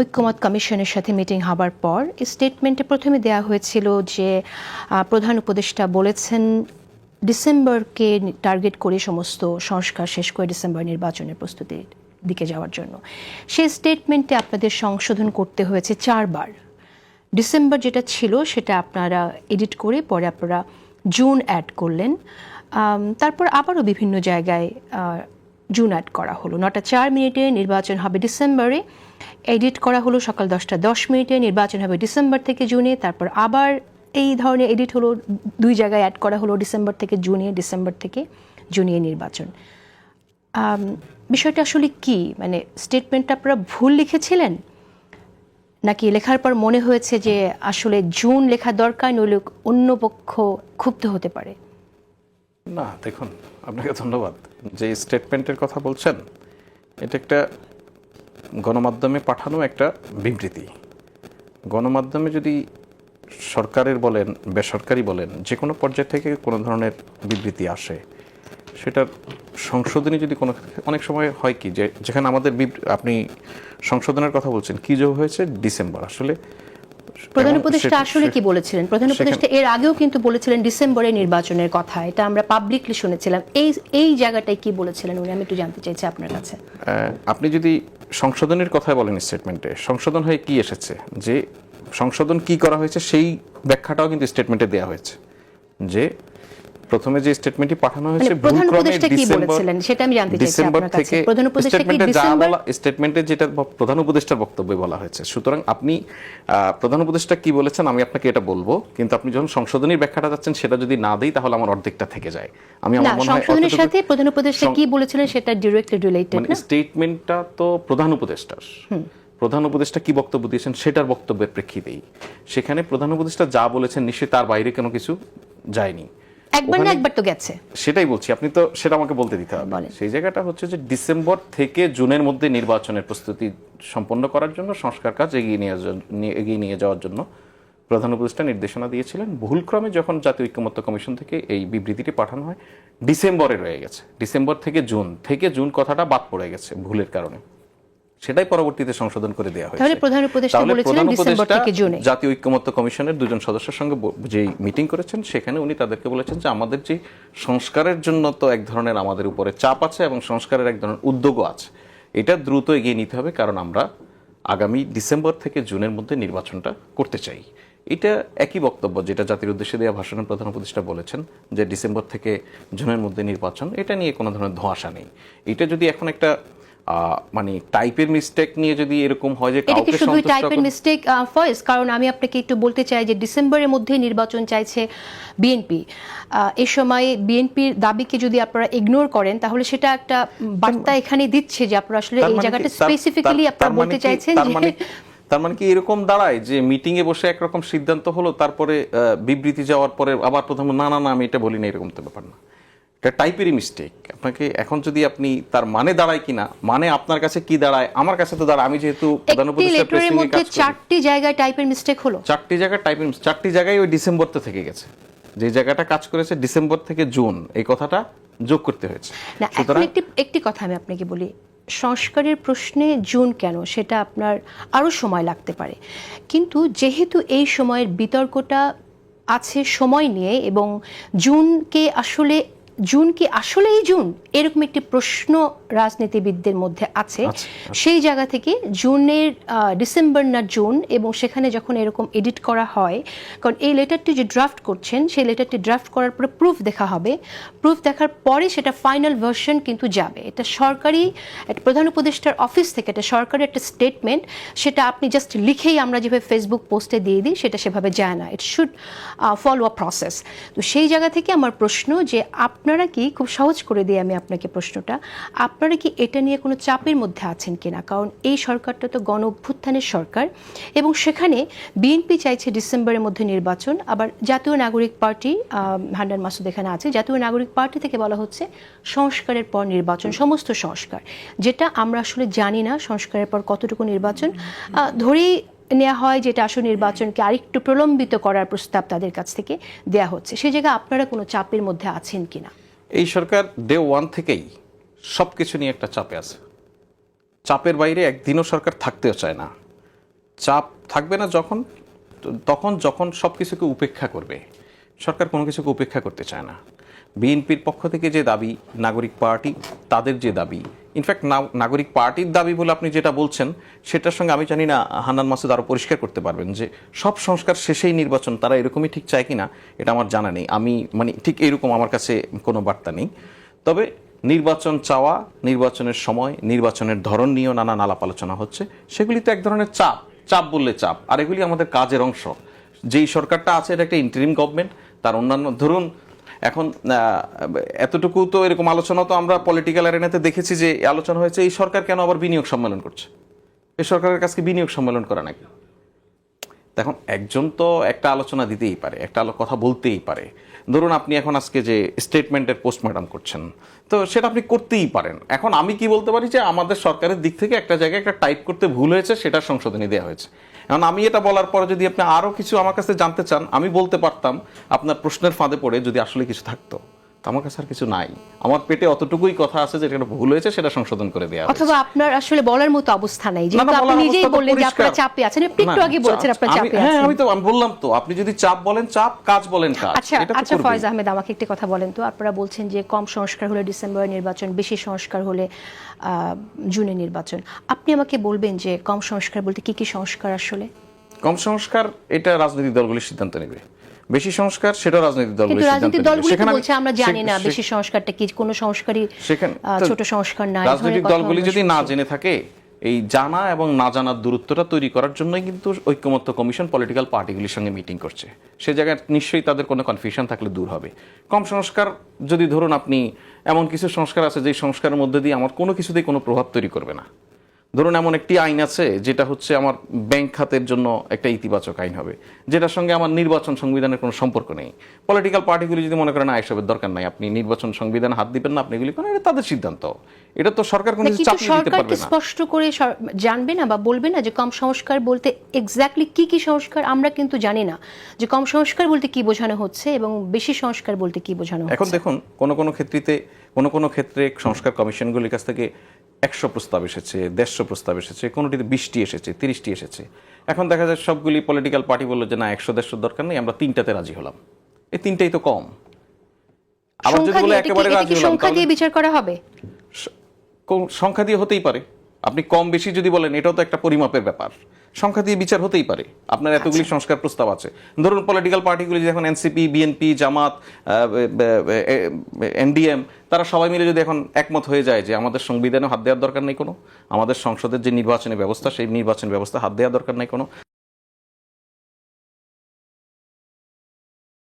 ঐক্যমত কমিশনের সাথে মিটিং হবার পর স্টেটমেন্টে প্রথমে দেওয়া হয়েছিল যে প্রধান উপদেষ্টা বলেছেন ডিসেম্বরকে টার্গেট করে সমস্ত সংস্কার শেষ করে ডিসেম্বর নির্বাচনের প্রস্তুতির দিকে যাওয়ার জন্য। সেই স্টেটমেন্টে আপনাদের সংশোধন করতে হয়েছে চারবার। ডিসেম্বর যেটা ছিল সেটা আপনারা এডিট করে পরে আপনারা জুন অ্যাড করলেন। তারপর আবারও বিভিন্ন জায়গায় জুন অ্যাড করা হলো। নটা চার মিনিটে নির্বাচন হবে ডিসেম্বরে। এডিট করা হলো সকাল দশটা দশ মিনিটে, নির্বাচন হবে ডিসেম্বর থেকে জুনে, তারপর আবার এই ধরনের এডিট হলো, দুই জায়গায় অ্যাড করা হলো ডিসেম্বর থেকে জুনে, ডিসেম্বর থেকে জুনিয়ে নির্বাচন। বিষয়টা আসলে কি? মানে স্টেটমেন্টটা আপনারা ভুল লিখেছিলেন? নাকি লেখার পর মনে হয়েছে যে আসলে জুন লেখা দরকার, নইলে অন্য পক্ষ ক্ষুব্ধ হতে পারে? না, দেখুন, আপনাকে ধন্যবাদ। যে স্টেটমেন্টের কথা বলছেন, এটা একটা গণমাধ্যমে পাঠানো একটা বিবৃতি। গণমাধ্যমে যদি সরকারের বলেন বেসরকারি বলেন যে কোনো পর্যায় থেকে কোনো ধরনের বিবৃতি আসে সেটার সংশোধনী যদি কোনো অনেক সময় হয় কি যে যেখানে আমাদের আপনি সংশোধনের কথা বলছেন কি যোগ হয়েছে? ডিসেম্বর। আসলে প্রধান উপদেষ্টা আসলে কি বলেছিলেন? প্রধান উপদেষ্টা এর আগেও কিন্তু বলেছিলেন ডিসেম্বরে নির্বাচনের কথা। এটা আমরা পাবলিকলি শুনেছিলাম। এই এই জায়গাটায় কি বলেছিলেন উনি? আমি একটু জানতে চাইছি আপনার কাছে। আপনি যদি সংশোধনের কথাই বলেন স্টেটমেন্টে সংশোধন হয়ে কি এসেছে? যে সংশোধন কি করা হয়েছে সেই ব্যাখ্যাটাও কিন্তু স্টেটমেন্টে দেওয়া হয়েছে। যে প্রথমে যে স্টেটমেন্টটি পাঠানো হয়েছে মানে প্রধান উপদেষ্টা কি বলেছিলেন সেটা আমি জানতে চাইছি আপনার কাছে। প্রধান উপদেষ্টা কি ডিসেম্বর স্টেটমেন্টে যেটা প্রধান উপদেষ্টার বক্তব্যে বলা হয়েছে। সুতরাং আপনি প্রধান উপদেষ্টা কি বলেছেন আমি আপনাকে এটা বলব কিন্তু আপনি যখন সংশোধনীর ব্যাখ্যাটা যাচ্ছেন সেটা যদি না দিই তাহলে আমার অর্ধেকটা থেকে যায়। আমি আমার মনে হয় সংশোধনের সাথে প্রধান উপদেষ্টা কি বলেছিলেন সেটা রিলেটেড মানে না? স্টেটমেন্টটা তো প্রধান উপদেষ্টার। প্রধান উপদেষ্টা কি বক্তব্য দিয়েছেন সেটার বক্তব্যের প্রেক্ষিতেই। সেখানে প্রধান উপদেষ্টা যা বলেছেন নিশ্চয়ই তার বাইরে কোনো কিছু যায়নি। একবার না একবার তো গেছে। সেটাই বলছি আপনি তো সেটা আমাকে বলতে দিতে হবে। সেই জায়গাটা হচ্ছে যে ডিসেম্বর থেকে জুনের মধ্যে নির্বাচনের প্রস্তুতি সম্পন্ন করার জন্য সংস্কার কাজ এগিয়ে নিয়ে এগিয়ে নিয়ে যাওয়ার জন্য প্রধান উপদেষ্টা নির্দেশনা দিয়েছিলেন। ভুলক্রমে যখন জাতীয় ঐক্যমত্য কমিশন থেকে এই বিবৃতিটি পাঠানো হয় ডিসেম্বরে রয়ে গেছে। ডিসেম্বর থেকে জুন থেকে জুন কথাটা বাদ পড়ে গেছে ভুলের কারণে। সেটাই পরবর্তীতে সংশোধন করে দেওয়া হয়েছে। তাহলে প্রধান উপদেষ্টা বলেছিলেন ডিসেম্বর থেকে জুনে। জাতীয় ঐক্যমত্য কমিশনের দুজন সদস্যের সঙ্গে যেই মিটিং করেছেন সেখানে উনি তাদেরকে বলেছেন যে আমাদের যে সংস্কারের জন্য তো এক ধরনের আমাদের উপরে চাপ আছে এবং সংস্কারের এক ধরনের উদ্যোগও আছে। এটা দ্রুত এগিয়ে নিতে হবে কারণ আমরা আগামী ডিসেম্বর থেকে জুনের মধ্যে নির্বাচনটা করতে চাই। এটা একই বক্তব্য যেটা জাতির উদ্দেশ্যে দেওয়া ভাষণের প্রধান উপদেষ্টা বলেছেন যে ডিসেম্বর থেকে জুনের মধ্যে নির্বাচন এটা নিয়ে কোনো ধরনের ধোঁয়াশা নেই। এটা যদি এখন একটা মানে টাইপের মিস্টেক নিয়ে যদি এরকম হয় যে এটা কাউকে শুধু সন্তুষ্ট টাইপের মিস্টেক ফয়েস কারণ আমি আপনাকে একটু বলতে চাই যে ডিসেম্বরের মধ্যে নির্বাচন চাইছে বিএনপি এই সময় বিএনপির দাবিকে যদি আপনারা ইগনোর করেন তাহলে সেটা একটা বার্তা এখানে দিচ্ছে যে আপনারা আসলে এই মানে জায়গাটা স্পেসিফিক্যালি আপনারা বলতে মানে চাইছেন তার মানে যে তার মানে কি এরকম দাঁড়ায় যে মিটিং এ বসে একরকম সিদ্ধান্ত হলো তারপরে বিবৃতি যাওয়ার পরে আবার প্রথম না না না আমি এটা বলি না এরকম তো ব্যাপার না। এটা টাইপেরই মিস্টেক আপনাকে এখন যদি আপনি তার মানে দাঁড়ায় কিনা মানে আপনার কাছে কি দাঁড়ায় আমার কাছে তো দাঁড়ায়। আমি যেহেতু প্রধান উপদেষ্টা প্রেসিং মধ্যে চারটি জায়গায় টাইপের মিস্টেক হলো? চারটি জায়গায় টাইপের চারটি জায়গায় ওই ডিসেম্বরতে থেকে গেছে। যে জায়গাটা কাজ করেছে ডিসেম্বর থেকে জুন এই কথাটা যোগ করতে হয়েছে। না এখন একটি একটি কথা আমি আপনাকে বলি। সংস্কারের প্রশ্নে জুন কেন সেটা আপনার আরও সময় লাগতে পারে। কিন্তু যেহেতু এই সময়ের বিতর্কটা আছে সময় নিয়ে এবং জুনকে আসলে জুন কি আসলেই জুন? এরকম একটি প্রশ্ন রাজনীতিবিদদের মধ্যে আছে। সেই জায়গা থেকে জুনের ডিসেম্বর না জুন এবং সেখানে যখন এরকম এডিট করা হয় কারণ এই লেটারটি যে ড্রাফট করছেন সেই লেটারটি ড্রাফট করার পরে প্রুফ দেখা হবে। প্রুফ দেখার পরে সেটা ফাইনাল ভার্সন কিন্তু যাবে। এটা সরকারি একটা প্রধান উপদেষ্টার অফিস থেকে এটা সরকারি একটা স্টেটমেন্ট সেটা আপনি জাস্ট লিখেই আমরা যেভাবে ফেসবুক পোস্টে দিয়ে দিই সেটা সেভাবে যায় না। It should follow a process তো সেই জায়গা থেকে আমার প্রশ্ন যে আপনারা কি, খুব সহজ করে দিই আমি আপনাকে প্রশ্নটা, আপনারা কি এটা নিয়ে কোনো চাপের মধ্যে আছেন কিনা? কারণ এই সরকারটা তো গণ অভ্যুত্থানের সরকার এবং সেখানে বিএনপি চাইছে ডিসেম্বরের মধ্যে নির্বাচন, আবার জাতীয় নাগরিক পার্টি হান্ডান মাসুদ এখানে আছে, জাতীয় নাগরিক পার্টি থেকে বলা হচ্ছে সংস্কারের পর নির্বাচন, সমস্ত সংস্কার। যেটা আমরা আসলে জানি না সংস্কারের পর কতটুকু নির্বাচন। ধরেই নেওয়া হয়, যেটা আসলে নির্বাচনকে আরেকটু প্রলম্বিত করার প্রস্তাব তাদের কাছ থেকে দেয়া হচ্ছে। সেই জায়গায় আপনারা কোনো চাপের মধ্যে আছেন কিনা? এই সরকার ডে ওয়ান থেকেই সব কিছু নিয়ে একটা চাপে আছে। চাপের বাইরে একদিনও সরকার থাকতেও চায় না। চাপ থাকবে না যখন তখন যখন সব কিছুকে উপেক্ষা করবে, সরকার কোনো কিছুকে উপেক্ষা করতে চায় না। বিএনপির পক্ষ থেকে যে দাবি, নাগরিক পার্টি, তাদের যে দাবি ইনফ্যাক্ট নাগরিক পার্টির দাবি বলে আপনি যেটা বলছেন, সেটার সঙ্গে আমি জানি না হান্নান মাসুদ আরও পরিষ্কার করতে পারবেন যে সব সংস্কার শেষেই নির্বাচন, তারা এরকমই ঠিক চায় কিনা, এটা আমার জানা নেই। আমি মানে ঠিক এরকম আমার কাছে কোনো বার্তা নেই। তবে নির্বাচন চাওয়া, নির্বাচনের সময়, নির্বাচনের ধরন নিয়েও নানা আলাপ আলোচনা হচ্ছে। সেগুলি তো এক ধরনের চাপ চাপ বললে চাপ, আর এগুলি আমাদের কাজের অংশ। যেই সরকারটা আছে, এটা একটা ইন্টারিম গভর্নমেন্ট তার অন্যান্য, ধরুন এখন এতটুকু তো এরকম আলোচনা তো আমরা পলিটিক্যাল অ্যারেনাতে দেখেছি যে আলোচনা হয়েছে, এই সরকার কেন আবার বিনিয়োগ সম্মেলন করছে? এই সরকারের কাছে বিনিয়োগ সম্মেলন করা নাকি? দেখুন একজন তো একটা আলোচনা দিতেই পারে, একটা কথা বলতেই পারে। ধরুন আপনি এখন আজকে যে স্টেটমেন্টের পোস্টমর্টম করছেন, তো সেটা আপনি করতেই পারেন। এখন আমি কি বলতে পারি যে আমাদের সরকারের দিক থেকে একটা জায়গায় একটা টাইপ করতে ভুল হয়েছে, সেটা সংশোধনী দেওয়া হয়েছে। এখন আমি এটা বলার পরে যদি আপনি আরও কিছু আমার কাছে জানতে চান, আমি বলতে পারতাম, আপনার প্রশ্নের ফাঁদে পড়ে যদি আসলে কিছু থাকতো। তো আমার কাছে আর কিছু নাই। আমার পেটে অতটুকুই কথা আছে যে এটা ভুল হয়েছে সেটা সংশোধন করে দেওয়া। অথবা আপনার আসলে বলার মতো অবস্থা নাই। যেহেতু আপনি নিজেই বললেন যে আপনারা চাপে আছেন আপনি একটু আগে বলছেন চাপ- আপনারা চাপে হ্যাঁ আছেন। আমি তো আমি বললাম তো আপনি যদি চাপ বলেন চাপ কাজ বলেন কাজ। আচ্ছা আচ্ছা। ফয়েজ আহমেদ আমাকে একটি কথা বলেন তো। আপনারা বলছেন যে কম সংস্কার হলে ডিসেম্বর নির্বাচন বেশি সংস্কার হলে আহ, জুনে নির্বাচন। আপনি আমাকে বলবেন যে কম সংস্কার বলতে কি কি সংস্কার আসলে? কম সংস্কার এটা রাজনৈতিক দলগুলির সিদ্ধান্ত নেবে। বেশি সংস্কার সেটা রাজনৈতিক কিন্তু রাজনৈতিক দলগুলি সেখানে বলছে আমরা জানি না বেশি সংস্কারটা কি কোন সংস্কারই ছোট সংস্কার না রাজনৈতিক দলগুলি যদি না জেনে থাকে এই জানা এবং না জানার দূরত্বটা তৈরি করার জন্যই কিন্তু ঐক্যমত্য কমিশন পলিটিক্যাল পার্টিগুলির সঙ্গে মিটিং করছে। সে জায়গায় নিশ্চয়ই তাদের কোনো কনফিউশন থাকলে দূর হবে। কম সংস্কার যদি ধরুন আপনি এমন কিছু সংস্কার আছে যে সংস্কারের মধ্যে দিয়ে আমার কোনো কিছুতেই কোনো প্রভাব তৈরি করবে না। ধরুন এমন একটি আইন আছে যেটা হচ্ছে আমার ব্যাংক খাতের জন্য একটা ইতিবাচক আইন হবে যেটার সঙ্গে আমার নির্বাচন সংবিধানের কোনো সম্পর্ক নেই। পলিটিক্যাল পার্টিগুলি যদি মনে করেন এসবের দরকার নাই আপনি নির্বাচন সংবিধানে হাত দিবেন না আপনি এগুলি করেন এটা তাদের সিদ্ধান্ত। এটা তো সরকার কোনো না, কিছু কিন্তু চাপিয়ে দিতে পারবে না। স্পষ্ট করে জানবে না বা বলবে না যে কম সংস্কার বলতে এক্স্যাক্টলি কি কি সংস্কার আমরা কিন্তু জানি না। যে কম সংস্কার বলতে কি বোঝানো হচ্ছে এবং বেশি সংস্কার বলতে কি বোঝানো এখন দেখুন কোন কোন ক্ষেত্রে কোন কোন ক্ষেত্রে সংস্কার কমিশনগুলির কাছ থেকে একশো প্রস্তাব এসেছে দেড়শো প্রস্তাব এসেছে কোনোটিতে বিশটি এসেছে তিরিশটি এসেছে। এখন দেখা যায় সবগুলি পলিটিক্যাল পার্টি বলল যে না একশো দেড়শোর দরকার নেই আমরা তিনটাতে রাজি হলাম। এই তিনটাই তো কম। আবার যদি বলে দিয়ে এটা কি- একেবারে রাজি হলাম সংখ্যা দিয়ে বিচার করা হবে? সংখ্যা দিয়ে হতেই পারে। আপনি কম বেশি যদি বলেন এটাও তো একটা পরিমাপের ব্যাপার। সংখ্যা দিয়ে বিচার হতেই পারে আপনার এতগুলি আচ্ছা। সংস্কার প্রস্তাব আছে ধরুন পলিটিক্যাল পার্টিগুলি যখন এনসিপি বিএনপি জামাত এনডিএম তারা সবাই মিলে যদি এখন একমত হয়ে যায় যে আমাদের সংবিধানে হাত দেওয়ার দরকার নেই কোনো আমাদের সংসদের যে নির্বাচনী ব্যবস্থা সেই নির্বাচনী ব্যবস্থা হাত দেওয়ার দরকার নেই কোনো